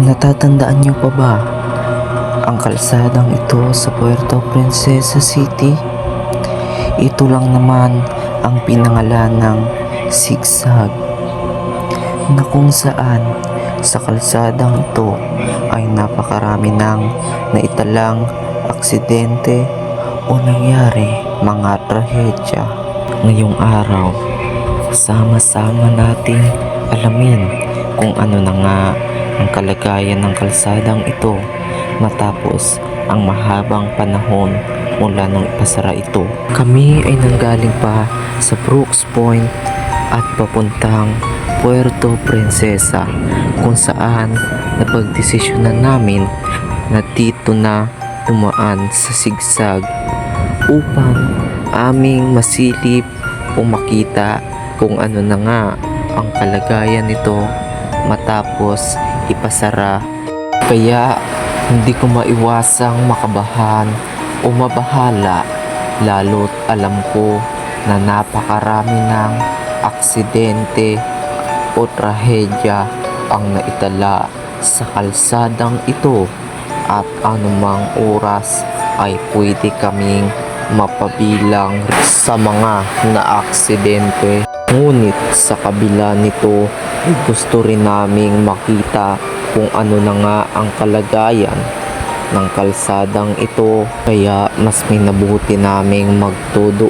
Natatandaan niyo pa ba ang kalsadang ito sa Puerto Princesa City? Ito lang naman ang pinangalan ng Sigsag na kung saan sa kalsadang ito ay napakarami ng naitalang aksidente o nangyari mga trahedya. Ngayong araw, sama-sama nating alamin kung ano na nga ang kalagayan ng kalsadang ito matapos ang mahabang panahon mula nung ipasara ito. Kami ay nanggaling pa sa Brooks Point at papuntang Puerto Princesa kung saan napagdesisyonan namin na dito na dumaan sa sigsag upang aming masilip o makita kung ano na nga ang kalagayan nito matapos ipasara. Kaya hindi ko maiwasang makabahan o mabahala lalo't alam ko na napakarami ng aksidente o trahedya ang naitala sa kalsadang ito at anumang oras ay pwede kaming mapabilang sa mga naaksidente. Ngunit sa kabila nito gusto rin naming makita kung ano na nga ang kalagayan ng kalsadang ito kaya mas minabuti naming magtudo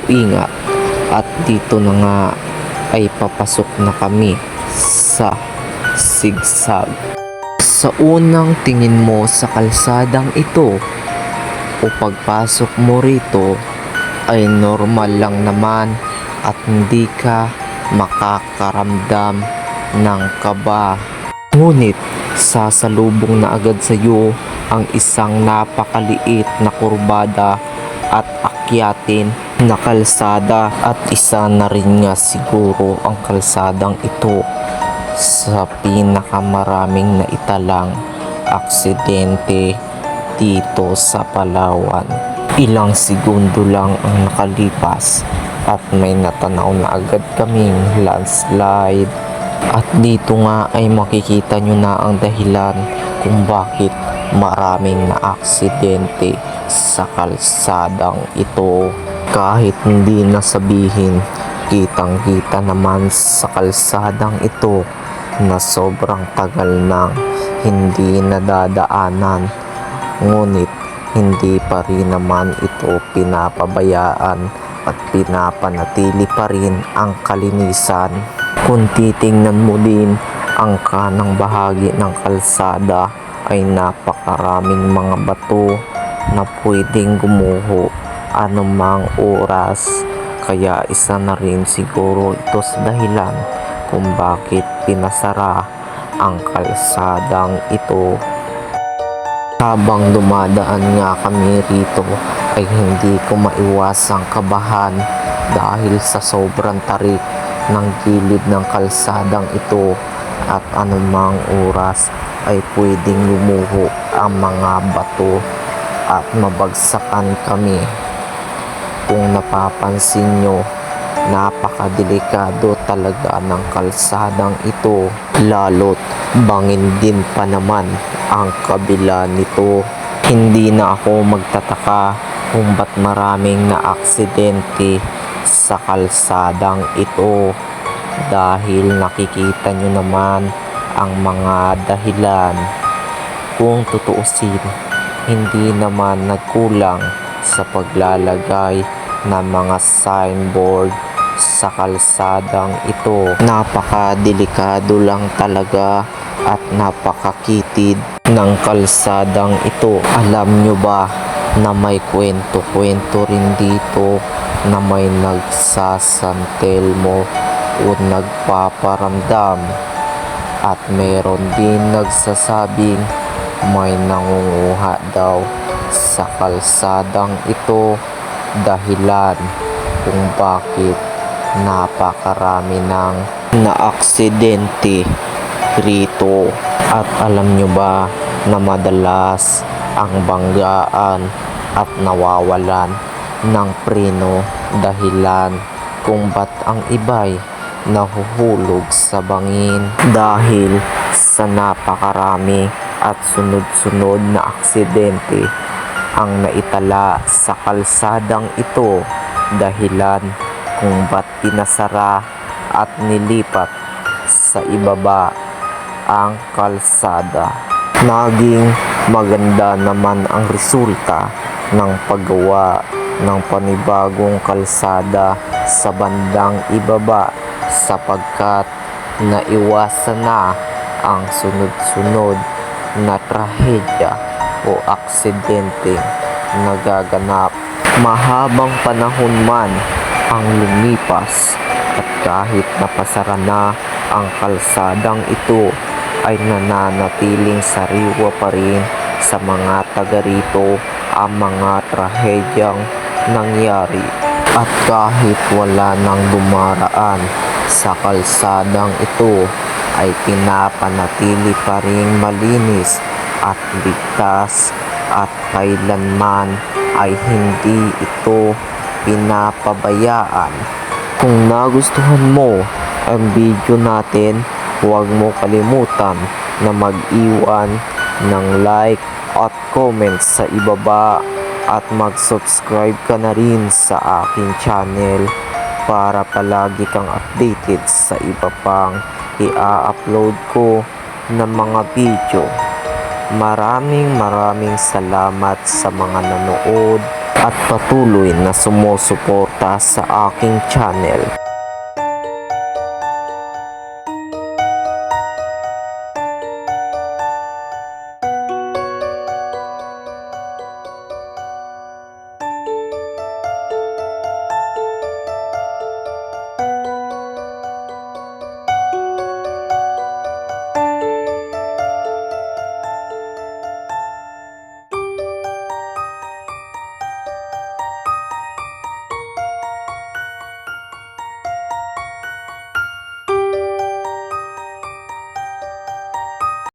at dito na nga ay papasok na kami sa sigsag. Sa unang tingin mo sa kalsadang ito o pagpasok mo rito ay normal lang naman at hindi ka makakaramdam ng kaba. Ngunit sasalubong na agad sa iyo ang isang napakaliit na kurbada at akyatin na kalsada at isa na rin nga siguro ang kalsadang ito sa pinakamaraming naitalang aksidente dito sa Palawan. Ilang segundo lang ang nakalipas at may natanaw na agad kaming landslide. At dito nga ay makikita nyo na ang dahilan kung bakit maraming na aksidente sa kalsadang ito. Kahit hindi nasabihin, kitang kita naman sa kalsadang ito na sobrang tagal nang hindi nadadaanan. Ngunit hindi pa rin naman ito pinapabayaan at pinapanatili pa rin ang kalinisan. Kung titingnan mo din ang kanang bahagi ng kalsada ay napakaraming mga bato na pwedeng gumuho anumang oras. Kaya isa na rin siguro ito sa dahilan kung bakit pinasara ang kalsadang ito. Habang dumadaan nga kami rito ay hindi ko maiwasang kabahan dahil sa sobrang tarik ng gilid ng kalsadang ito at anumang oras ay pwedeng lumuho ang mga bato at mabagsakan kami. Kung napapansin nyo, napakadelikado talaga ng kalsadang ito lalot bangin din pa naman ang kabila nito. Hindi na ako magtataka kung ba't maraming na aksidente sa kalsadang ito dahil nakikita nyo naman ang mga dahilan. Kung tutuusin, hindi naman nagkulang sa paglalagay ng mga signboard sa kalsadang ito. Napakadelikado lang talaga at napakakitid ng kalsadang ito. Alam nyo ba na may kwento-kwento rin dito na may nagsasantel mo o nagpaparamdam. At meron din nagsasabing may nangunguha daw sa kalsadang ito dahilan kung bakit napakarami ng naaksidente rito. At alam nyo ba na madalas ang banggaan at nawawalan ng preno dahilan kung ba't ang iba'y nahuhulog sa bangin dahil sa napakarami at sunod-sunod na aksidente ang naitala sa kalsadang ito dahilan kung ba't pinasara at nilipat sa ibaba ang kalsada. Naging maganda naman ang resulta ng paggawa ng panibagong kalsada sa bandang ibaba sapagkat naiwasan na ang sunod-sunod na trahedya o aksidente nagaganap. Mahabang panahon man ang lumipas at kahit napasara na ang kalsadang ito ay nananatiling sariwa pa rin sa mga taga rito ang mga trahedyang nangyari. At kahit wala nang dumaraan sa kalsadang ito ay pinapanatili pa rin malinis at ligtas at kailanman ay hindi ito pinapabayaan. Kung nagustuhan mo ang video natin, huwag mo kalimutan na mag-iwan ng like at comment sa ibaba at mag-subscribe ka na rin sa aking channel para palagi kang updated sa iba pang i-upload ko na mga video. Maraming maraming salamat sa mga nanood at patuloy na sumusuporta sa aking channel.